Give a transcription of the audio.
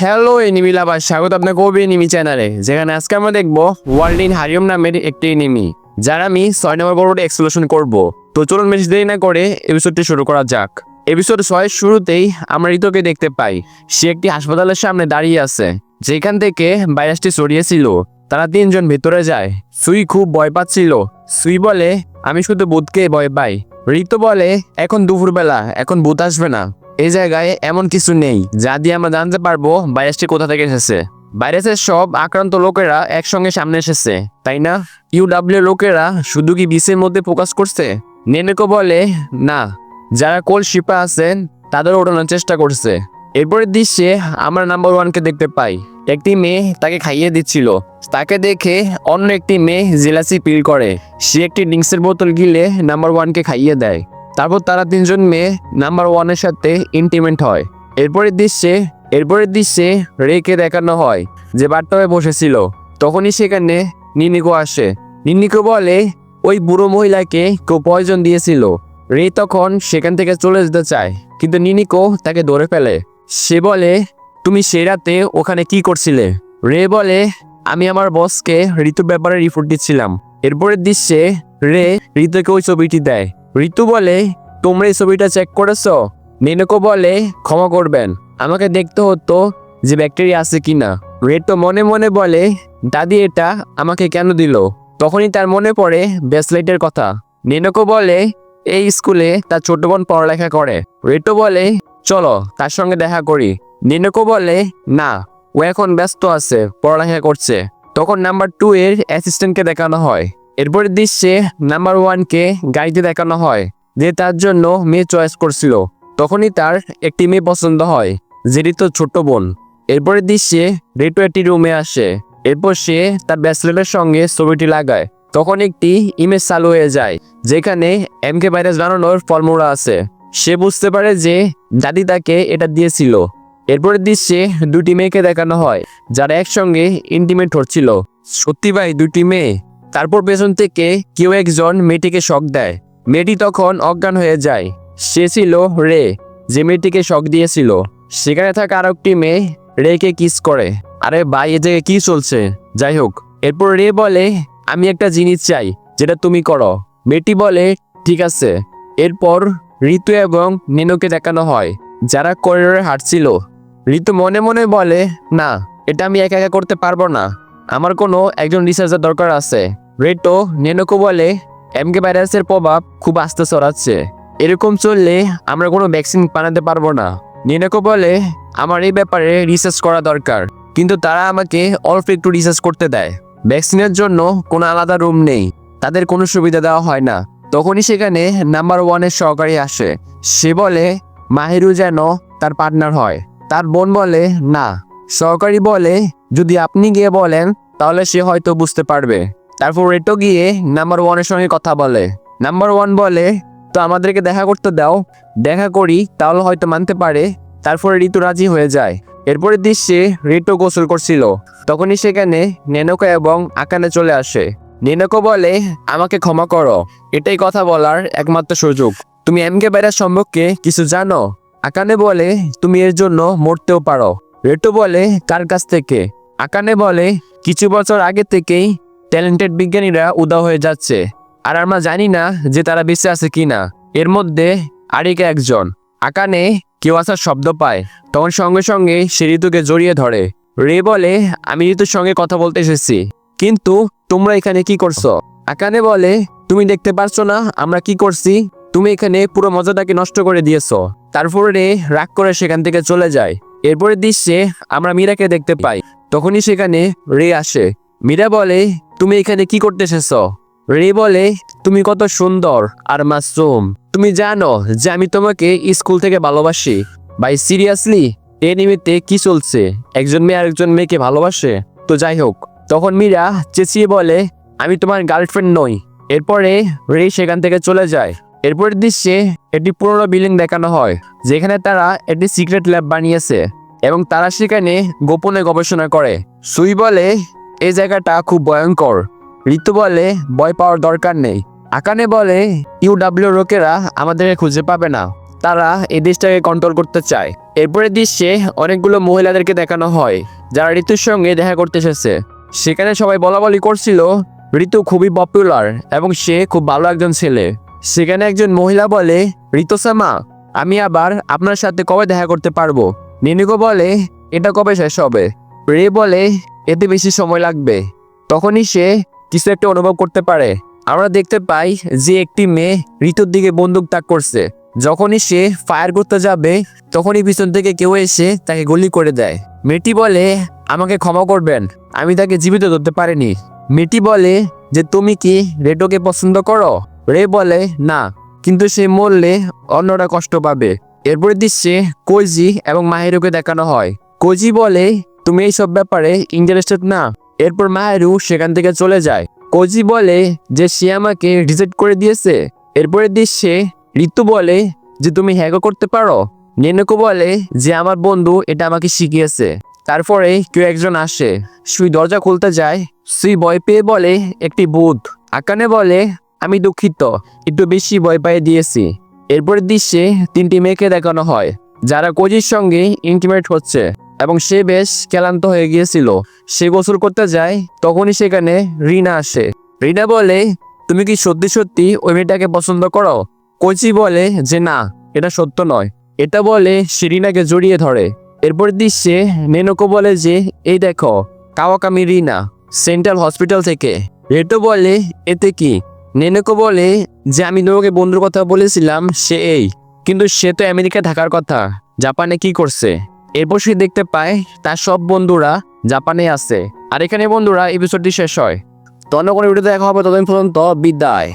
Hello enemy লাভার স্বাগত আপনার কবি এনিমি চ্যানেলে যেখানে আজকে আমরা দেখব ওয়ার্ল্ড ইন হারিয়ম নামের একটি এনিমি যার আমি ছয় নম্বর পর্বটা এক্সপ্লোশন করব। তো চলুন বেশি দেরি না করে এপিসোডটি শুরু করা যাক। এপিসোড ছয়ের শুরুতেই আমরা ঋতুকে দেখতে পাই। সে একটি হাসপাতালের সামনে দাঁড়িয়ে আছে, যেখান থেকে ভাইরাসটি ছড়িয়েছিল। তারা তিনজন ভেতরে যায়। সুই খুব ভয় পাচ্ছিল। সুই বলে, আমি শুধু বুধকে ভয় পাই। ঋতু বলে, এখন দুপুরবেলা, এখন ভূত আসবে না। এই জায়গায় এমন কিছু নেই, যা দিয়ে আমরা জানতে পারব ভাইরাসটি কোথা থেকে এসেছে। ভাইরাসের সব আক্রান্ত লোকেরা একসঙ্গে সামনে এসেছে, তাই না? ইউডাব্লিউ লোকেরা শুধু কি বিসের মধ্যে ফোকাস করছে? নেনেকো বলে, না। যারা কোল শিপা আছেন, তাদের ওঠানোর চেষ্টা করছে। এরপরের দৃশ্যে আমরা নাম্বার ওয়ানকে দেখতে পাই। একটি মেয়ে তাকে খাইয়ে দিচ্ছিল। তাকে দেখে অন্য একটি মেয়ে জেলাসি পিল করে। সে একটি ড্রিঙ্কসের বোতল গিলে নাম্বার ওয়ানকে খাইয়ে দেয়। তারপর তারা তিনজন মেয়ে নাম্বার ওয়ানের সাথে ইন্টিমেন্ট হয়। এরপরের দৃশ্যে এরপরের দৃশ্যে রেকে দেখানো হয় যে বাট্টবে বসেছিল। তখনই সেখানে নিনিকো আসে। নিনিকো বলে, ওই বুড়ো মহিলাকে কেউ পয়জন দিয়েছিল। রে তখন সেখান থেকে চলে যেতে চায়, কিন্তু নিনিকো তাকে ধরে ফেলে। সে বলে, তুমি সে রাতে ওখানে কি করছিলে? রে বলে, আমি আমার বসকে ঋতুর ব্যাপারে রিপোর্ট দিচ্ছিলাম। এরপরের দৃশ্যে রে ঋতুকে ওই ছবিটি দেয়। ঋতু বলে, তোমরা এই ছবিটা চেক করেছ? নেনকো বলে, ক্ষমা করবেন। আমাকে দেখতে হতো যে ব্যাকটেরিয়া আছে কিনা। রেড তো মনে মনে বলে, দাদি, এটা আমাকে কেন দিল? তখনই তার মনে পড়ে ব্যাসলাইটের কথা। নেনকো বলে, এই স্কুলে তার ছোট বোন পড়ালেখা করে। রেটো বলে, চলো তার সঙ্গে দেখা করি। নেনকো বলে, না, ও এখন ব্যস্ত আছে, পড়ালেখা করছে। তখন নাম্বার টু এর অ্যাসিস্ট্যান্টকে দেখানো হয়। এরপরের দৃশ্যে নাম্বার ওয়ানকে গাড়িতে দেখানো হয়, যে তার জন্য মেয়ে চয়েস করছিল। তখনই তার একটি মেয়ে পছন্দ হয়, যেটি তো ছোট্ট বোন। এরপরের দৃশ্যে রেটো একটি রুমে আসে। এরপর সে তার ব্যাচলেটের সঙ্গে ছবিটি লাগায়। তখন একটি ইমেজ চালু হয়ে যায়, যেখানে এমকে ভাইরাস বানানোর ফর্মুলা আছে। সে বুঝতে পারে যে দাদি তাকে এটা দিয়েছিল। এরপরের দৃশ্যে দুটি মেয়েকে দেখানো হয়, যারা একসঙ্গে ইন্টিমেট হচ্ছিল। সত্যি ভাই, দুটি মেয়ে? তারপর পেছন থেকে কেউ একজন মেয়েটিকে শক দেয়। মেয়েটি তখন অজ্ঞান হয়ে যায়। সে ছিল রে, যে মেয়েটিকে শক দিয়েছিল। সেখানে থাকা আরও একটি মেয়ে রেকে কিস করে। আরে ভাই এ কি চলছে? যাই হোক, এরপর রে বলে, আমি একটা জিনিস চাই, যেটা তুমি করো। মেয়েটি বলে, ঠিক আছে। এরপর ঋতু এবং নেনোকে দেখানো হয়, যারা করিডোরে হাঁটছিল। ঋতু মনে মনে বলে, না, এটা আমি একা একা করতে পারব না। আমার কোনো একজন রিসার্চার দরকার আছে। রেটো নেনোকো বলে এমকে ভাইরাসের প্রভাব খুব আস্তে ছড়াচ্ছে। এরকম চললে আমরা কোনো ভ্যাকসিন বানাতে পারব না। নেনোকো বলে, আমার এই ব্যাপারে রিসার্চ করা দরকার। কিন্তু তারা আমাকে অল্প একটু রিসার্চ করতে দেয়। ভ্যাকসিনের জন্য কোনো আলাদা রুম নেই। তাদের কোনো সুবিধা দেওয়া হয় না। তখনই সেখানে নাম্বার ওয়ানের সহকারী আসে। সে বলে, মাহিরু যেন তার পার্টনার হয়। তার বোন বলে, না। সহকারী বলে, যদি আপনি গিয়ে বলেন, তাহলে সে হয়তো বুঝতে পারবে। তারপর রেটো গিয়ে নাম্বার ওয়ানের সঙ্গে কথা বলে। নাম্বার ওয়ান বলে, তো আমাদেরকে দেখা করতে দাও, দেখা করি, তাহলে হয়তো মানতে পারে। তারপরে ঋতু রাজি হয়ে যায়। এরপরের দৃশ্যে ঋতু গোসল করছিল। তখনই সেখানে নেনকো এবং আকানে চলে আসে। নেনকো বলে, আমাকে ক্ষমা করো, এটাই কথা বলার একমাত্র সুযোগ। তুমি এমকে ভাইরাস সম্পর্কে কিছু জানো? আকানে বলে, তুমি এর জন্য মরতেও পারো। রেটো বলে, কার কাছ থেকে? আকানে বলে, কিছু বছর আগে থেকেই ট্যালেন্টেড বিজ্ঞানীরা উদা হয়ে যাচ্ছে। আর আমরা জানি না যে তারা বেঁচে আছে কিনা। এর মধ্যে আরিকা একজন। আকানে কেউ আসার শব্দ পায়। তখন সঙ্গে সঙ্গে সে ঋতুকে জড়িয়ে ধরে। রে বলে, আমি ঋতুর সঙ্গে কথা বলতে এসেছি। কিন্তু তোমরা এখানে কি করছ? আকানে বলে, তুমি দেখতে পারছ না, আমরা কি করছি? তুমি এখানে পুরো মজাটাকে নষ্ট করে দিয়েছ। তারপরে রে রাগ করে সেখান থেকে চলে যায়। এরপরের দৃশ্যে আমরা মীরাকে দেখতে পাই। তখনই সেখানে রে আসে। মীরা বলে, তুমি এখানে কি করতে এসেছ? রে বলে, তুমি কত সুন্দর আর মাসুম তুমি জানো যে আমি তোমাকে স্কুল থেকে ভালোবাসি। ভাই, সিরিয়াসলি, এ নিমিত্তে কি চলছে? একজন মেয়ে আরেকজন মেয়েকে ভালোবাসে? তো যাই হোক। তখন মীরা চেঁচিয়ে বলে, আমি তোমার গার্লফ্রেন্ড নই। এরপরে রে সেখান থেকে চলে যায়। এরপরের দৃশ্যে একটি পুরনো বিল্ডিং দেখানো হয়, যেখানে তারা একটি সিক্রেট ল্যাব বানিয়েছে এবং তারা সেখানে গোপনে গবেষণা করে। সুই বলে এই জায়গাটা খুব ভয়ঙ্কর। ঋতু বলে, ভয় পাওয়ার দরকার নেই। আকানে বলে, ইউডাব্লিউ লোকেরা আমাদেরকে খুঁজে পাবে না। তারা এই দেশটাকে কন্ট্রোল করতে চায়। এরপরের দৃশ্যে অনেকগুলো মহিলাদেরকে দেখানো হয়, যারা ঋতুর সঙ্গে দেখা করতে এসেছে। সেখানে সবাই বলা বলি করছিল, ঋতু খুবই পপুলার এবং সে খুব ভালো একজন ছেলে। সেখানে একজন মহিলা বলে ঋতুসামা আমি আবার আপনার সাথে কবে দেখা করতে পারব? নিনিকো বলে, এটা কবে শেষ হবে? রে বলে, এতে বেশি সময় লাগবে। তখনই সে কিছু একটা অনুভব করতে পারে। আমরা দেখতে পাই যে একটি মেয়ে ঋতুর দিকে বন্দুক তাক করছে। যখনই সে ফায়ার করতে যাবে, তখনই পিছন থেকে কেউ এসে তাকে গুলি করে দেয়। মেয়েটি বলে, আমাকে ক্ষমা করবেন, আমি তাকে জীবিত ধরতে পারিনি। মেয়েটি বলে, যে তুমি কি রেটোকে পছন্দ করো? রে বলে, না, কিন্তু সে মরলে অন্যরা কষ্ট পাবে। এরপরে দৃশ্যে কোজি এবং মাহিরুকে দেখানো হয়। কোজি বলে, তুমি এইসব ব্যাপারে ইন্টারেস্টেড না? এরপর মাহেরু সেখান থেকে চলে যায়। কোজি বলে, যে সে আমাকে রিজেক্ট করে দিয়েছে। এরপরে দৃশ্যে ঋতু বলে, যে তুমি হ্যাকও করতে পারো? নেনকো বলে, যে আমার বন্ধু এটা আমাকে শিখিয়েছে। তারপরে কেউ একজন আসে। সুই দরজা খুলতে যায়। সুই ভয় পেয়ে বলে, একটি ভূত। আকানে বলে আমি দুঃখিত, একটু বেশি ভয় পাইয়ে দিয়েছি। এরপরের দৃশ্যে তিনটি মেয়েকে দেখানো হয়, যারা কোজির সঙ্গে ইন্টিমেট হচ্ছে এবং সে বেশ ক্লান্ত হয়ে গিয়েছিল। সে গোসল করতে যায়, তখনই সেখানে রিনা আসে। রিনা বলে, তুমি কি সত্যি সত্যি ওই মেয়েটাকে পছন্দ করো? কোচি বলে যে, না, এটা সত্য নয়। এটা বলে সে রিনাকে জড়িয়ে ধরে। এরপর দৃশ্যে নেনকো বলে যে, এই দেখো, কাওয়াকামি রিনা, সেন্ট্রাল হসপিটাল থেকে। রেটো বলে, এতে কি? নেনকো বলে যে আমি তোমাকে বন্ধুর কথা বলেছিলাম, সে এই। কিন্তু সে তো আমেরিকায় থাকার কথা। জাপানে কি করছে? এরপর সে দেখতে পায়, তার সব বন্ধুরা জাপানে আছে। আর এখানে বন্ধুরা এপিসোডটি শেষ হয়। তো অন্য কোনো ভিডিওতে দেখা হবে, ততদিন পর্যন্ত বিদায়।